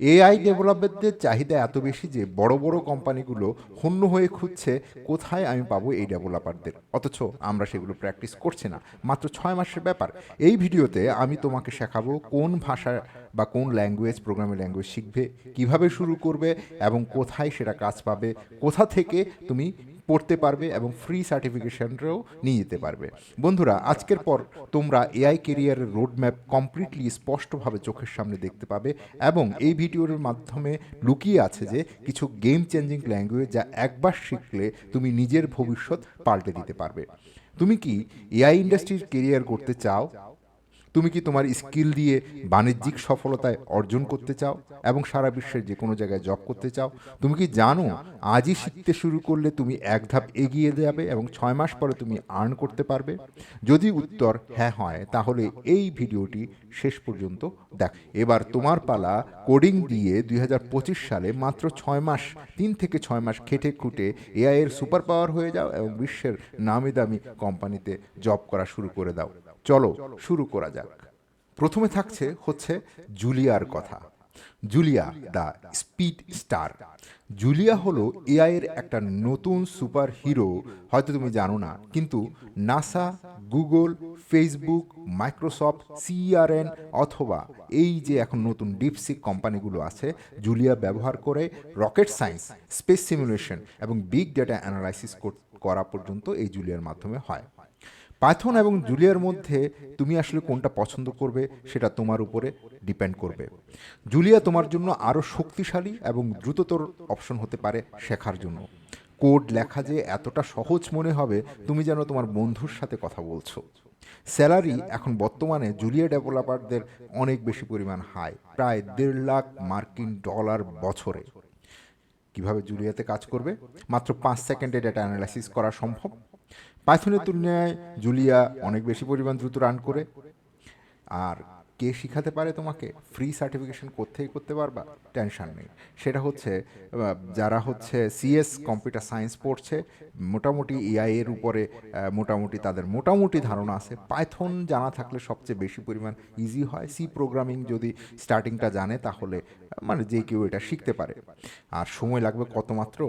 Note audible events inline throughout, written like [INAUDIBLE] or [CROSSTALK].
AI ডেভেলপারদের চাহিদা এত বেশি যে বড় বড় কোম্পানিগুলো হন্য হয়ে খুঁজছে কোথায় আমি পাবো এই ডেভেলপারদের। অথচ আমরা সেগুলো প্র্যাকটিস করছি না। মাত্র ছয় মাসের ব্যাপার। এই ভিডিওতে আমি তোমাকে শেখাবো কোন ভাষা বা কোন ল্যাঙ্গুয়েজ, প্রোগ্রামিং ল্যাঙ্গুয়েজ শিখবে, কীভাবে শুরু করবে এবং কোথায় সেটা কাজ পাবে, কোথা থেকে তুমি পড়তে পারবে এবং ফ্রি সার্টিফিকেশনটাও নিয়ে যেতে পারবে। বন্ধুরা, আজকের পর তোমরা এআই কেরিয়ারের রোড ম্যাপ কমপ্লিটলি স্পষ্টভাবে চোখের সামনে দেখতে পাবে এবং এই ভিডিওর মাধ্যমে লুকিয়ে আছে যে কিছু গেম চেঞ্জিং ল্যাঙ্গুয়েজ যা একবার শিখলে তুমি নিজের ভবিষ্যৎ পাল্টে দিতে পারবে। তুমি কি এআই ইন্ডাস্ট্রির কেরিয়ার করতে চাও? তুমি কি তোমার স্কিল দিয়ে বাণিজ্যিক সফলতায় অর্জন করতে চাও এবং সারা বিশ্বের যে কোনো জায়গায় জব করতে চাও? তুমি কি জানো, আজই শিখতে শুরু করলে তুমি এক ধাপ এগিয়ে যাবে এবং ছয় মাস পরে তুমি আর্ন করতে পারবে? যদি উত্তর হ্যাঁ হয়, তাহলে এই ভিডিওটি শেষ পর্যন্ত দেখ। এবার তোমার পালা কোডিং দিয়ে দুই হাজার পঁচিশ সালে মাত্র ছয় মাস, তিন থেকে ছয় মাস খেটে খুঁটে এআই এর সুপার পাওয়ার হয়ে যাও এবং বিশ্বের নামি দামি কোম্পানিতে জব করা শুরু করে দাও। চলো, শুরু করা যাক। প্রথমে থাকছে হচ্ছে জুলিয়ার কথা। Julia the speed star. Julia হলো এআই এর একটা নতুন সুপার হিরো হয়তো তুমি জানো না, কিন্তু NASA, Google, Facebook, Microsoft CERN অথবা এই যে এখন নতুন ডিপসিক কোম্পানিগুলো আছে, জুলিয়া ব্যবহার করে রকেট সায়েন্স, স্পেস সিমুলেশন এবং বিগ ডেটা অ্যানালাইসিস করা পর্যন্ত এই জুলিয়ার মাধ্যমে হয়। পাইথন এবং জুলিয়ার মধ্যে তুমি আসলে কোনটা পছন্দ করবে সেটা তোমার উপরে ডিপেন্ড করবে। জুলিয়া তোমার জন্য আরও শক্তিশালী এবং দ্রুততর অপশন হতে পারে শেখার জন্য। কোড লেখা যে এতটা সহজ মনে হবে, তুমি যেন তোমার বন্ধুর সাথে কথা বলছো। স্যালারি এখন বর্তমানে জুলিয়া ডেভেলপারদের অনেক বেশি পরিমাণ হাই, প্রায় দেড় লাখ মার্কিন ডলার বছরে। কীভাবে জুলিয়াতে কাজ করবে? মাত্র পাঁচ সেকেন্ডে ডেটা অ্যানালাইসিস করা সম্ভব? পাইথনের তুলনায় জুলিয়া অনেক বেশি পরিমাণ দ্রুত রান করে। আর কে শিখাতে পারে তোমাকে? ফ্রি সার্টিফিকেশন কোথেকে করতে পারবা? টেনশন নেই। সেটা হচ্ছে যারা হচ্ছে সিএস কম্পিউটার সায়েন্স পড়ছে, মোটামুটি এআই এর উপরে মোটামুটি তাদের মোটামুটি ধারণা আছে। পাইথন জানা থাকলে সবচেয়ে বেশি পরিমাণ ইজি হয়। সি প্রোগ্রামিং যদি স্টার্টিংটা জানে, তাহলে মানে যে কেউ এটা শিখতে পারে। আর সময় লাগবে কত মাত্র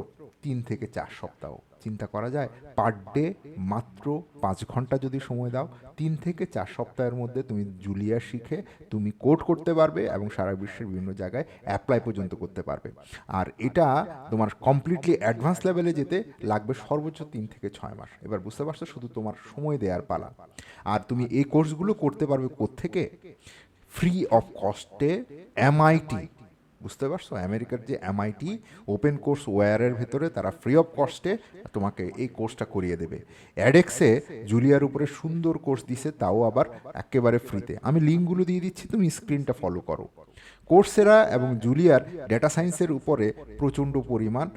তিন থেকে চার সপ্তাহ। চিন্তা করা যায় পার ডে মাত্র পাঁচ ঘণ্টা যদি সময় দাও, তিন থেকে চার সপ্তাহের মধ্যে তুমি জুলিয়া শিখে তুমি কোড করতে পারবে এবং সারা বিশ্বের বিভিন্ন জায়গায় অ্যাপ্লাই পর্যন্ত করতে পারবে। আর এটা তোমার কমপ্লিটলি অ্যাডভান্স লেভেলে যেতে লাগবে সর্বোচ্চ তিন থেকে ছয় মাস। এবার বুঝতে পারছ, শুধু তোমার সময় দেওয়ার পালা। আর তুমি এই কোর্সগুলো করতে পারবে কোত্থেকে? ফ্রি অফ কস্টে এমআইটি বুঝতে পারছ? আমেরিকার যে এমআইটি ওপেন কোর্স ওয়্যারের ভেতরে তারা ফ্রি অফ কস্টে তোমাকে এই কোর্সটা করিয়ে দেবে। অ্যাডেক্সে জুলিয়ার উপরে সুন্দর কোর্স দিছে, তাও আবার একেবারে ফ্রিতে আমি লিঙ্কগুলো দিয়ে দিচ্ছি, তুমি স্ক্রিনটা ফলো করো। কোর্সেরা এবং জুলিয়ার ডেটা সায়েন্সের উপরে প্রচণ্ড পরিমাণ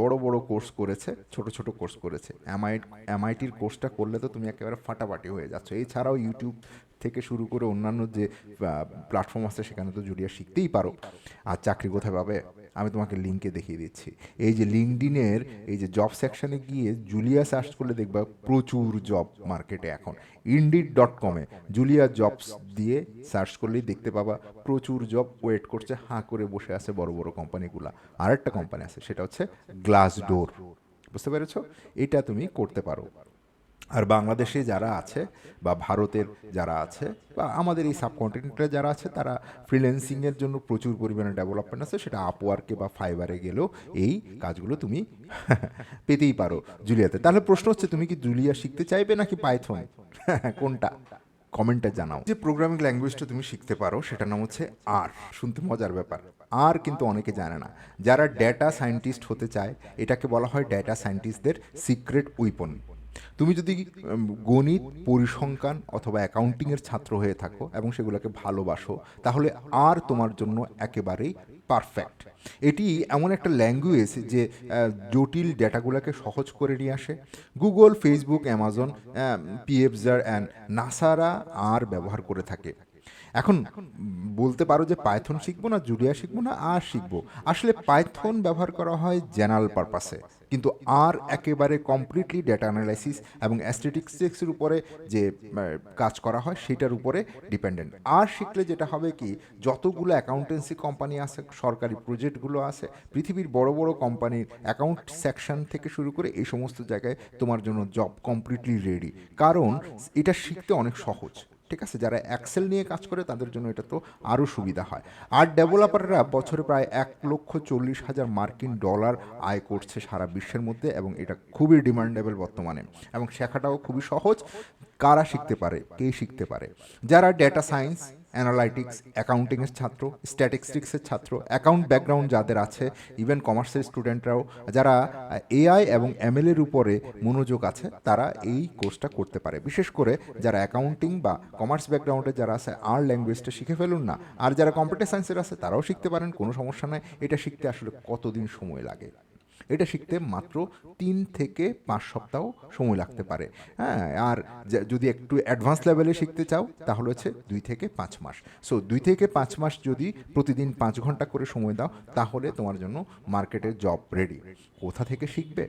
বড় বড় কোর্স করেছে, ছোট ছোট কোর্স করেছে। এমআই এমআইটির কোর্সটা করলে তো তুমি একেবারে ফাটাফাটি হয়ে যাচ্ছ। এছাড়াও ইউটিউব থেকে শুরু করে অন্যান্য যে প্ল্যাটফর্ম আছে, সেখানে তো জুলিয়া শিখতেই পারো। আর চাকরি কোথায় পাবে? আমি তোমাকে লিঙ্কে দেখিয়ে দিচ্ছি। এই যে লিঙ্কডিনের এই যে জব সেকশনে গিয়ে জুলিয়া সার্চ করলে দেখবা প্রচুর জব মার্কেটে এখন। ইন্ডিড ডট কমে জুলিয়া জবস দিয়ে সার্চ করলেই দেখতে পাবা প্রচুর জব ওয়েট করছে, হাঁ করে বসে আছে বড় বড় কোম্পানিগুলা আরেকটা কোম্পানি আছে, সেটা হচ্ছে গ্লাস ডোর বুঝতে পেরেছ? এটা তুমি করতে পারো। আর বাংলাদেশে যারা আছে বা ভারতের যারা আছে বা আমাদের এই সাবকন্টিনেন্টে যারা আছে তারা ফ্রিল্যান্সিংয়ের জন্য প্রচুর পরিমাণে ডেভেলপমেন্ট আছে। সেটা আপওয়ার্কে বা ফাইবারে গেলেও এই কাজগুলো তুমি [LAUGHS] পেতেই পারো জুলিয়াতে। তাহলে প্রশ্ন হচ্ছে তুমি কি জুলিয়া শিখতে চাইবে নাকি পাইথন? [LAUGHS] কোনটা? কমেন্টে জানাও। যে প্রোগ্রামিং ল্যাঙ্গুয়েজটা তুমি শিখতে পারো সেটার নাম হচ্ছে আর শুনতে মজার ব্যাপার। আর কিন্তু অনেকে জানে না। যারা ডেটা সায়েন্টিস্ট হতে চায় এটাকে বলা হয় ডেটা সায়েন্টিস্টদের সিক্রেট উইপন তুমি যদি গণিত, পরিসংখ্যান অথবা অ্যাকাউন্টিংয়ের ছাত্র হয়ে থাকো এবং সেগুলোকে ভালোবাসো, তাহলে আর তোমার জন্য একেবারেই পারফেক্ট। এটি এমন একটা ল্যাঙ্গুয়েজ যে জটিল ডেটাগুলোকে সহজ করে নিয়ে আসে। Google, Facebook, Amazon Pfizer and নাসারা আর ব্যবহার করে থাকে। এখন বলতে পারো যে পাইথন শিখব না, জুলিয়া শিখব না, আর শিখব। আসলে পাইথন ব্যবহার করা হয় জেনারেল পারপাসে। কিন্তু আর একেবারে কমপ্লিটলি ডেটা অ্যানালাইসিস এবং অ্যাস্টেটিক্সের উপরে যে কাজ করা হয়, সেটার উপরে ডিপেন্ডেন্ট আর শিখলে যেটা হবে কি, যতগুলো অ্যাকাউন্টেন্সি কোম্পানি আছে, সরকারি প্রজেক্টগুলো আছে, পৃথিবীর বড় বড় কোম্পানির অ্যাকাউন্ট সেকশন থেকে শুরু করে এই সমস্ত জায়গায় তোমার জন্য জব কমপ্লিটলি রেডি কারণ এটা শিখতে অনেক সহজ। ঠিক আছে? যারা অ্যাক্সেল নিয়ে কাজ করে তাদের জন্য এটা তো আরও সুবিধা হয়। আর ডেভেলপাররা বছরে প্রায় এক লক্ষ চল্লিশ হাজার মার্কিন ডলার আয় করছে সারা বিশ্বের মধ্যে এবং এটা খুবই ডিমান্ডেবল বর্তমানে। এবং শেখাটাও খুবই সহজ। কারা শিখতে পারে? কে শিখতে পারে? যারা ডেটা সায়েন্স অ্যানালাইটিক্স অ্যাকাউন্টিংয়ের ছাত্র স্ট্যাটিস্টিক্সের ছাত্র অ্যাকাউন্ট ব্যাকগ্রাউন্ড যাদের আছে ইভেন কমার্সের স্টুডেন্টরাও যারা এআই এবং এমএল এর উপরে মনোযোগ আছে, তারা এই কোর্সটা করতে পারে। বিশেষ করে যারা অ্যাকাউন্টিং বা কমার্স ব্যাকগ্রাউন্ডে যারা আছে, আর ল্যাঙ্গুয়েজটা শিখে ফেলুন না। আর যারা কম্পিউটার সায়েন্সের আছে, তারাও শিখতে পারেন, কোনো সমস্যা নাই। এটা শিখতে আসলে কতদিন সময় লাগে? এটা শিখতে মাত্র তিন থেকে পাঁচ সপ্তাহ সময় লাগতে পারে। হ্যাঁ আর যদি একটু অ্যাডভান্স লেভেলে শিখতে চাও, তাহলে হচ্ছে দুই থেকে পাঁচ মাস। সো দুই থেকে পাঁচ মাস যদি প্রতিদিন পাঁচ ঘণ্টা করে সময় দাও, তাহলে তোমার জন্য মার্কেটে জব রেডি কোথা থেকে শিখবে?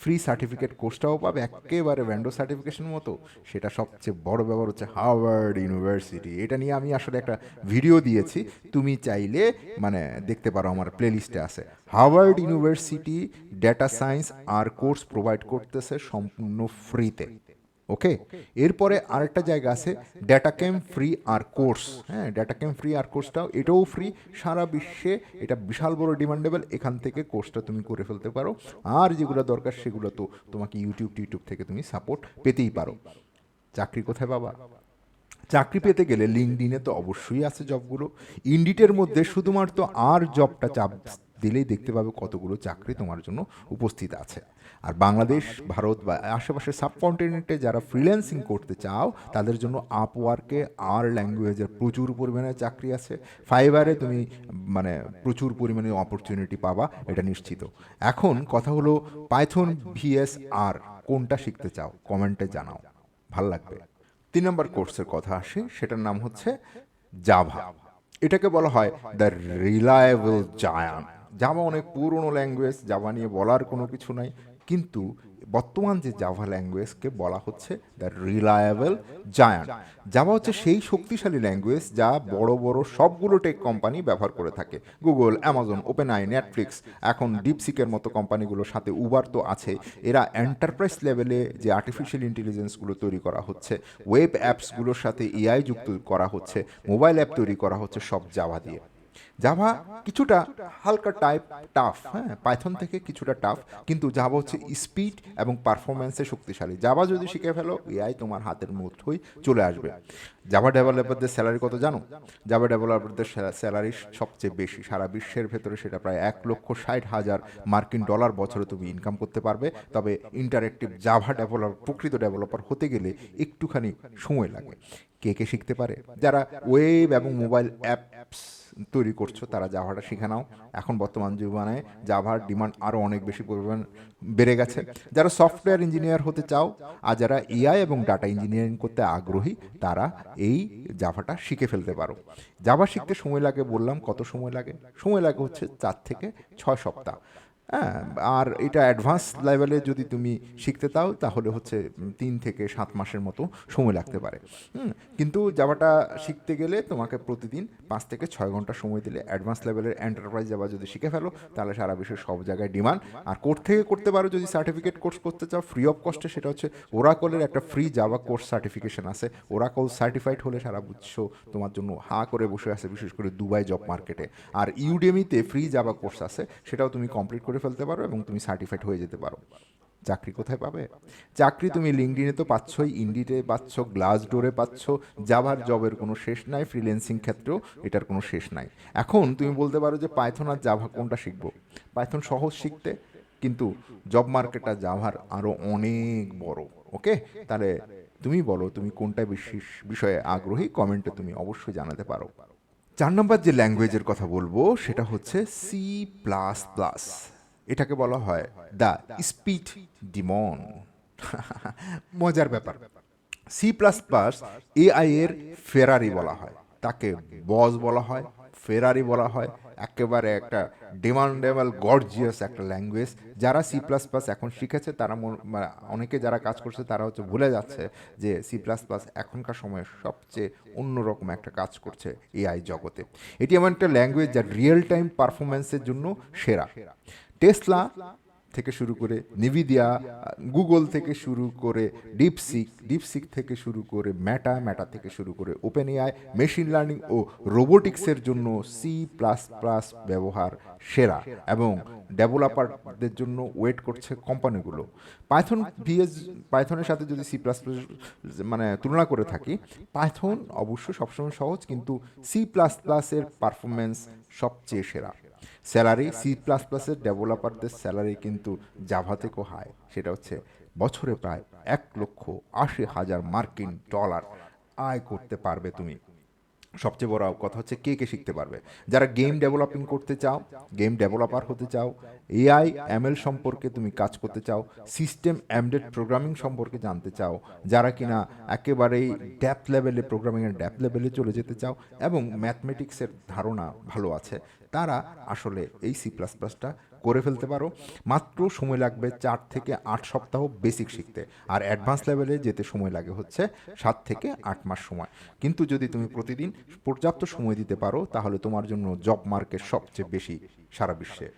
ফ্রি সার্টিফিকেট কোর্সটাও পাবে, একেবারে ভ্যান্ডো সার্টিফিকেশন মতো। সেটা সবচেয়ে বড় ব্যাপার হচ্ছে হার্ভার্ড ইউনিভার্সিটি এটা নিয়ে আমি আসলে একটা ভিডিও দিয়েছি। তুমি চাইলে মানে দেখতে পারো আমার প্লেলিস্টে আছে। Harvard university data science R course provide করতেছে সম্পূর্ণ ফ্রিতে ওকে? এরপরে আরেকটা জায়গা আছে data camp free R course হ্যাঁ ডেটা ক্যাম ফ্রি আর কোর্সটাও এটাও ফ্রি সারা বিশ্বে এটা বিশাল বড় ডিমান্ডেবল এখান থেকে কোর্সটা তুমি করে ফেলতে পারো। আর যেগুলো দরকার সেগুলো তো তোমাকে ইউটিউব টিউটিউব থেকে তুমি সাপোর্ট পেতেই পারো। চাকরি কোথায় বাবা? চাকরি পেতে গেলে লিঙ্কডিনে তো অবশ্যই আছে জবগুলো ইন্ডিটের মধ্যে শুধুমাত্র আর জবটা চাপ দিলেই দেখতে পাবে কতগুলো চাকরি তোমার জন্য উপস্থিত আছে। আর বাংলাদেশ, ভারত বা আশেপাশের সাবকন্টিনেন্টে যারা ফ্রিল্যান্সিং করতে চাও, তাদের জন্য আপওয়ার্কে আর ল্যাঙ্গুয়েজের প্রচুর পরিমাণে চাকরি আছে। ফাইবারে তুমি মানে প্রচুর পরিমাণে অপরচুনিটি পাবা, এটা নিশ্চিত। এখন কথা হলো পাইথন ভিএস আর কোনটা শিখতে চাও? কমেন্টে জানাও। ভালো লাগবে। তিন নম্বর কোর্সের কথা আসে, সেটার নাম হচ্ছে জাভা এটাকে বলা হয় দ্য রিলায়েবল জায়ান জাভা অনেক পুরনো ল্যাঙ্গুয়েজ জাভা নিয়ে বলার কোনো কিছু নাই। কিন্তু বর্তমান যে জাভা ল্যাঙ্গুয়েজকে বলা হচ্ছে দ্য রিলায়েবল জায়ান্ট জাভা হচ্ছে সেই শক্তিশালী ল্যাঙ্গুয়েজ যা বড় বড় সবগুলো টেক কোম্পানি ব্যবহার করে থাকে। Google Amazon open I Netflix এখন ডিপসিকের মতো কোম্পানিগুলোর সাথে উবার তো আছে। এরা এন্টারপ্রাইজ লেভেলে যে আর্টিফিশিয়াল ইন্টেলিজেন্সগুলো তৈরি করা হচ্ছে ওয়েব অ্যাপসগুলোর সাথে এআই যুক্ত করা হচ্ছে মোবাইল অ্যাপ তৈরি করা হচ্ছে সব জাভা দিয়ে। জাভা কিছুটা হালকা টাইপ টাফ হ্যাঁ পাইথন থেকে কিছুটা টাফ কিন্তু জাভা হচ্ছে স্পিড এবং পারফরমেন্সে শক্তিশালী। জাভা যদি শিখে ফেলো, এআই তোমার হাতের মধ্যেই চলে আসবে। জাভা ডেভেলপারদের স্যালারি কত জানো? জাভা ডেভেলপারদের স্যালারি সবচেয়ে বেশি। সারা বিশ্বের ভেতরে সেটা প্রায় এক লক্ষ ষাট হাজার মার্কিন ডলার বছরে তুমি ইনকাম করতে পারবে। তবে ইন্টারেক্টিভ জাভা ডেভেলপার প্রকৃত ডেভেলপার হতে গেলে একটুখানি সময় লাগে। কে কে শিখতে পারে? যারা ওয়েব এবং মোবাইল অ্যাপস তৈরি করছ, তারা জাভাটা শিখে নাও। এখন বর্তমান জীবনে জাভার ডিমান্ড আরও অনেক বেশি পরিমাণ বেড়ে গেছে। যারা সফটওয়্যার ইঞ্জিনিয়ার হতে চাও আর যারা এআই এবং ডাটা ইঞ্জিনিয়ারিং করতে আগ্রহী, তারা এই জাভাটা শিখে ফেলতে পারো। জাভা শিখতে সময় লাগে বললাম, কত সময় লাগে? সময় লাগে হচ্ছে চার থেকে ছয় সপ্তাহ। হ্যাঁ আর এটা অ্যাডভান্স লেভেলে যদি তুমি শিখতে চাও, তাহলে হচ্ছে তিন থেকে সাত মাসের মতো সময় লাগতে পারে। কিন্তু জাভাটা শিখতে গেলে তোমাকে প্রতিদিন পাঁচ থেকে ছয় ঘণ্টা সময় দিলে অ্যাডভান্স লেভেলের এন্টারপ্রাইজ জাভা যদি শিখে ফেলো, তাহলে সারা বিশ্বের সব জায়গায় ডিমান্ড আর কোর্ট থেকে করতে পারো, যদি সার্টিফিকেট কোর্স করতে চাও ফ্রি অফ কস্টে সেটা হচ্ছে ওরাকলের একটা ফ্রি জাভা কোর্স সার্টিফিকেশন আছে। ওরাকল সার্টিফাইড হলে সারা বিশ্ব তোমার জন্য হা করে বসে আছে, বিশেষ করে দুবাই জব মার্কেটে আর ইউডেমিতে ফ্রি জাভা কোর্স আছে, সেটাও তুমি কমপ্লিট করে ফেলতে পারো এবং তুমি সার্টিফাইড হয়ে যেতে পারো। চাকরি কোথায় পাবে? চাকরি তুমি লিঙ্কডিনে তো পাচ্ছই ইন্ডিতে পাচ্ছ গ্লাস ডোরে পাচ্ছ জাভার জবের কোনো শেষ নাই ফ্রিল্যান্সিং ক্ষেত্রেও এটার কোনো শেষ নাই। এখন তুমি বলতে পারো যে পাইথন আর জাভা কোনটা শিখব? পাইথন সহজ শিখতে, কিন্তু জব মার্কেটটা জাভার আরও অনেক বড় ওকে তাহলে তুমি বলো, তুমি কোনটা বিশেষ বিষয়ে আগ্রহী? কমেন্টে তুমি অবশ্যই জানাতে পারো। চার নম্বর যে ল্যাঙ্গুয়েজের কথা বলব, সেটা হচ্ছে সি প্লাস প্লাস এটাকে বলা হয় দ্য স্পিড ডিমন। মজার ব্যাপার। সি প্লাস প্লাস এআই এর ফেরারি বলা হয়। তাকে বস বলা হয় ফেরারি বলা হয়। একেবারে একটা ডিমান্ডেবল গর্জিয়াস একটা ল্যাঙ্গুয়েজ যারা সি প্লাস প্লাস এখন শিখেছে তারা মন- অনেকে যারা কাজ করছে তারা হচ্ছে ভুলে যাচ্ছে যে সি প্লাস প্লাস এখনকার সময়ে সবচেয়ে অন্যরকম একটা কাজ করছে এআই জগতে। এটি এমন একটা ল্যাঙ্গুয়েজ যা রিয়েল টাইম পারফরমেন্সের জন্য সেরা। টেসলা থেকে শুরু করে নিভিদিয়া গুগল থেকে শুরু করে ডিপসিক ডিপসিক থেকে শুরু করে ম্যাটা ম্যাটা থেকে শুরু করে ওপেন এআই মেশিন লার্নিং ও রোবোটিক্সের জন্য সি প্লাস প্লাস ব্যবহার সেরা এবং ডেভেলপারদের জন্য ওয়েট করছে কোম্পানিগুলো পাইথন ভিএস পাইথনের সাথে যদি সি প্লাস প্লাস মানে তুলনা করে থাকি পাইথন অবশ্য সবসময় সহজ কিন্তু সি প্লাস প্লাসের পারফরমেন্স সবচেয়ে সেরা। স্যালারি সি প্লাস প্লাসের ডেভেলপারদের স্যালারি কিন্তু জাভা থেকেও হাই সেটা হচ্ছে বছরে প্রায় এক লক্ষ আশি হাজার মার্কিন ডলার আয় করতে পারবে তুমি। সবচেয়ে বড় কথা হচ্ছে কে কে শিখতে পারবে। যারা গেম ডেভেলপিং করতে চাও গেম ডেভেলপার হতে চাও এআই এমএল সম্পর্কে তুমি কাজ করতে চাও সিস্টেম অ্যামডেড প্রোগ্রামিং সম্পর্কে জানতে চাও, যারা কিনা একেবারেই ড্যাপ লেভেলে প্রোগ্রামিংয়ের ড্যাপ লেভেলে চলে যেতে চাও এবং ম্যাথমেটিক্সের ধারণা ভালো আছে, তারা আসলে এই সি প্লাস প্লাসটা করে ফেলতে পারো। মাত্র সময় লাগবে চার থেকে আট সপ্তাহ বেসিক শিখতে। আর অ্যাডভান্স লেভেলে যেতে সময় লাগে হচ্ছে সাত থেকে আট মাস সময়। কিন্তু যদি তুমি প্রতিদিন পর্যাপ্ত সময় দিতে পারো, তাহলে তোমার জন্য জব মার্কেট সবচেয়ে বেশি সারা বিশ্বে।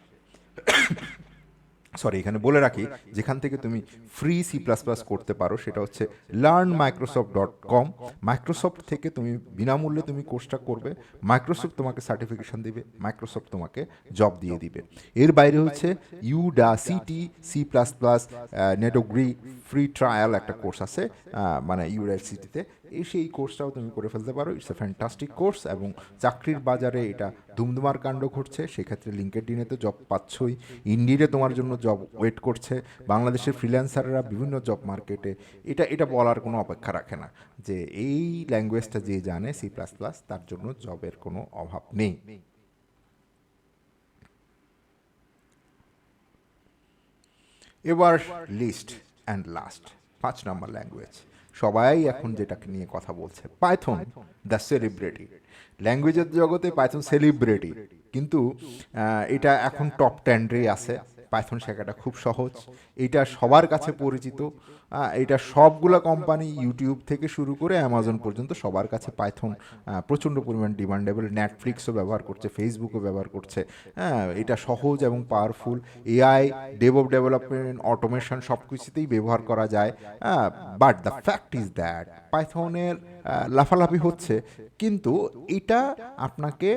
সরি এখানে বলে রাখি, যেখান থেকে তুমি ফ্রি সি প্লাস প্লাস করতে পারো, সেটা হচ্ছে learn Microsoft dot com Microsoft থেকে তুমি বিনামূল্যে তুমি কোর্সটা করবে মাইক্রোসফট তোমাকে সার্টিফিকেশন দিবে মাইক্রোসফট তোমাকে জব দিয়ে দিবে। এর বাইরে হচ্ছে Udacity C plus plus নেটোগ্রি ফ্রি ট্রায়াল একটা কোর্স আছে মানে ইউনিভার্সিটিতে এই সেই কোর্সটাও তুমি করে ফেলতে পারো। ইটস এ ফ্যান্টাস্টিক কোর্স এবং চাকরির বাজারে এটা ধুমধুমার কাণ্ড ঘটছে। সেক্ষেত্রে লিঙ্কের ডিনে তো জব পাচ্ছই। ইন্ডিডে তোমার জন্য জব ওয়েট করছে। বাংলাদেশের ফ্রিল্যান্সাররা বিভিন্ন জব মার্কেটে এটা এটা বলার কোনো অপেক্ষা রাখে না যে এই ল্যাঙ্গুয়েজটা যে জানে সি প্লাস প্লাস তার জন্য জবের কোনো অভাব নেই। এবার লিস্ট অ্যান্ড লাস্ট পাঁচ নম্বর ল্যাঙ্গুয়েজ সবাই এখন যেটাকে নিয়ে কথা বলছে পাইথন দ্য সেলিব্রিটি ল্যাঙ্গুয়েজের জগতে পাইথন সেলিব্রিটি কিন্তু এটা এখন টপ টেন্ডেই আছে। পাইথন শেখাটা খুব সহজ। এটা সবার কাছে পরিচিত। এটা সবগুলো কোম্পানি ইউটিউব থেকে শুরু করে অ্যামাজন পর্যন্ত সবার কাছে পাইথন প্রচণ্ড পরিমাণ ডিমান্ডেবল নেটফ্লিক্সও ব্যবহার করছে ফেসবুকও ব্যবহার করছে। হ্যাঁ এটা সহজ এবং powerful AI develop development automation সব কিছুতেই ব্যবহার করা যায়। But the fact is that পাইথনের লাফালাফি হচ্ছে। কিন্তু এটা আপনাকে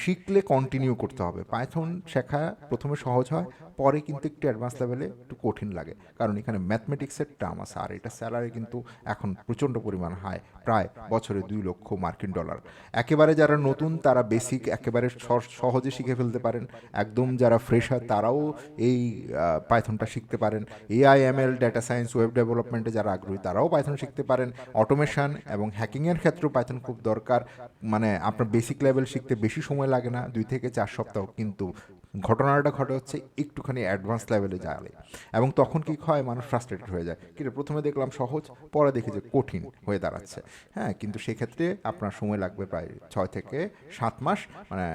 শিখলে কন্টিনিউ করতে হবে। পাইথন শেখা প্রথমে সহজ হয়। পরে কিন্তু একটু অ্যাডভান্স লেভেলে একটু কঠিন লাগে। কারণ এখানে ম্যাথমেটিক্সের টার্ম আছে, আর এটা স্যালারি কিন্তু এখন প্রচণ্ড পরিমাণ হাই প্রায় বছরে দুই লক্ষ মার্কিন ডলার একেবারে যারা নতুন, তারা বেসিক একেবারে সহ- সহজে শিখে ফেলতে পারেন। একদম যারা ফ্রেশার তারাও এই পাইথনটা শিখতে পারেন। AI ML data science web ডেভেলপমেন্টে যারা আগ্রহী, তারাও পাইথন শিখতে পারেন। অটোমেশন এবং হ্যাকিংয়ের ক্ষেত্রেও পাইথন খুব দরকার। মানে আপনার বেসিক লেভেল শিখতে বেশি সময় লাগে না, দুই থেকে চার সপ্তাহ কিন্তু ঘটনাটা ঘটে হচ্ছে একটুখানি অ্যাডভান্স লেভেলে যাবে এবং তখন কি হয়, মানুষ ফ্রাস্ট্রেটেড হয়ে যায়। কিন্তু প্রথমে দেখলাম সহজ, পরে দেখি যে কঠিন হয়ে দাঁড়াচ্ছে। হ্যাঁ কিন্তু সেক্ষেত্রে আপনার সময় লাগবে প্রায় ছয় থেকে সাত মাস মানে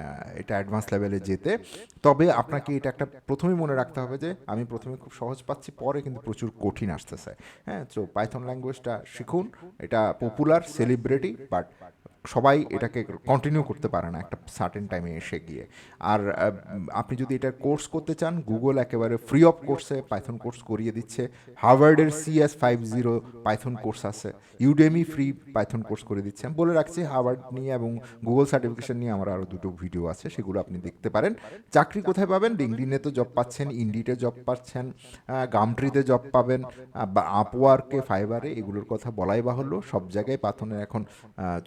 এটা অ্যাডভান্স লেভেলে যেতে। তবে আপনাকে এটা একটা প্রথমেই মনে রাখতে হবে যে, আমি প্রথমে খুব সহজ পাচ্ছি, পরে কিন্তু প্রচুর কঠিন আসতেছে। হ্যাঁ তো পাইথন ল্যাঙ্গুয়েজটা শিখুন। এটা পপুলার সেলিব্রিটি বাট সবাই এটাকে কন্টিনিউ করতে পারে না একটা সার্টেন টাইমে এসে গিয়ে। আর আপনি যদি এটার কোর্স করতে চান গুগল একেবারে ফ্রি অফ কোর্সে পাইথন কোর্স করিয়ে দিচ্ছে। হার্ভার্ডের CS five zero Python course আছে। ইউডেমি ফ্রি পাইথন কোর্স করে দিচ্ছে। আমি বলে রাখছি হার্ভার্ড নিয়ে এবং গুগল সার্টিফিকেশন নিয়ে আমার আরও দুটো ভিডিও আছে সেগুলো আপনি দেখতে পারেন। চাকরি কোথায় পাবেন? লিঙ্কডিনে তো জব পাচ্ছেন ইন্ডিতে জব পাচ্ছেন। গামট্রিতে জব পাবেন বা আপওয়ার্কে ফাইবারে এগুলোর কথা বলাই বাহুল্য সব জায়গায় পাথনের এখন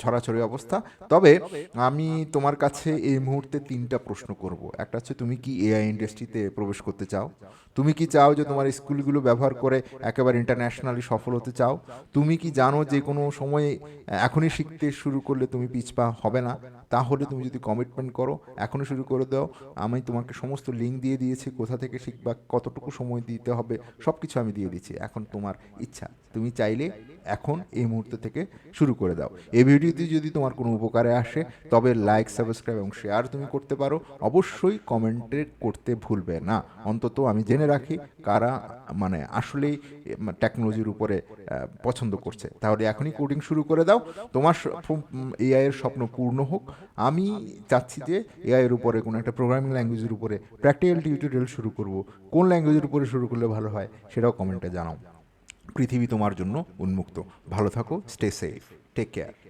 ছড়াছড়ি অবস্থা। তবে আমি তোমার কাছে এই মুহূর্তে তিনটা প্রশ্ন করব। একটা হচ্ছে, তুমি কি এআই ইন্ডাস্ট্রিতে প্রবেশ করতে চাও? তুমি কি চাও যে তোমার স্কুলগুলো ব্যবহার করে একেবারে ইন্টারন্যাশনালি সফল হতে চাও? তুমি কি জানো যে কোনো সময়ে এখনই শিখতে শুরু করলে তুমি পিছপা হবে না? তাহলে তুমি যদি কমিটমেন্ট করো এখনই শুরু করে দাও। আমি তোমাকে সমস্ত লিঙ্ক দিয়ে দিয়েছি, কোথা থেকে শিখবা, কতটুকু সময় দিতে হবে সব কিছু আমি দিয়ে দিচ্ছি এখন তোমার ইচ্ছা, তুমি চাইলে এখন এই মুহূর্ত থেকে শুরু করে দাও। এই ভিডিওটি যদি তোমার কোনো উপকারে আসে, তবে লাইক সাবস্ক্রাইব এবং শেয়ার তুমি করতে পারো। অবশ্যই কমেন্টে করতে ভুলবে না। অন্তত আমি জেনে রাখি কারা মানে আসলেই টেকনোলজির উপরে পছন্দ করছে। তাহলে এখনই কোডিং শুরু করে দাও। তোমার এআই এর স্বপ্ন পূর্ণ হোক। আমি চাচ্ছি যে এআইয়ের উপরে কোনো একটা প্রোগ্রামিং ল্যাঙ্গুয়েজের উপরে প্র্যাকটিক্যাল টিউটোরিয়াল শুরু করব। কোন ল্যাঙ্গুয়েজের উপরে শুরু করলে ভালো হয় সেটাও কমেন্টে জানাও। পৃথিবী তোমার জন্য উন্মুক্ত। ভালো থাকো স্টে সেফ টেক কেয়ার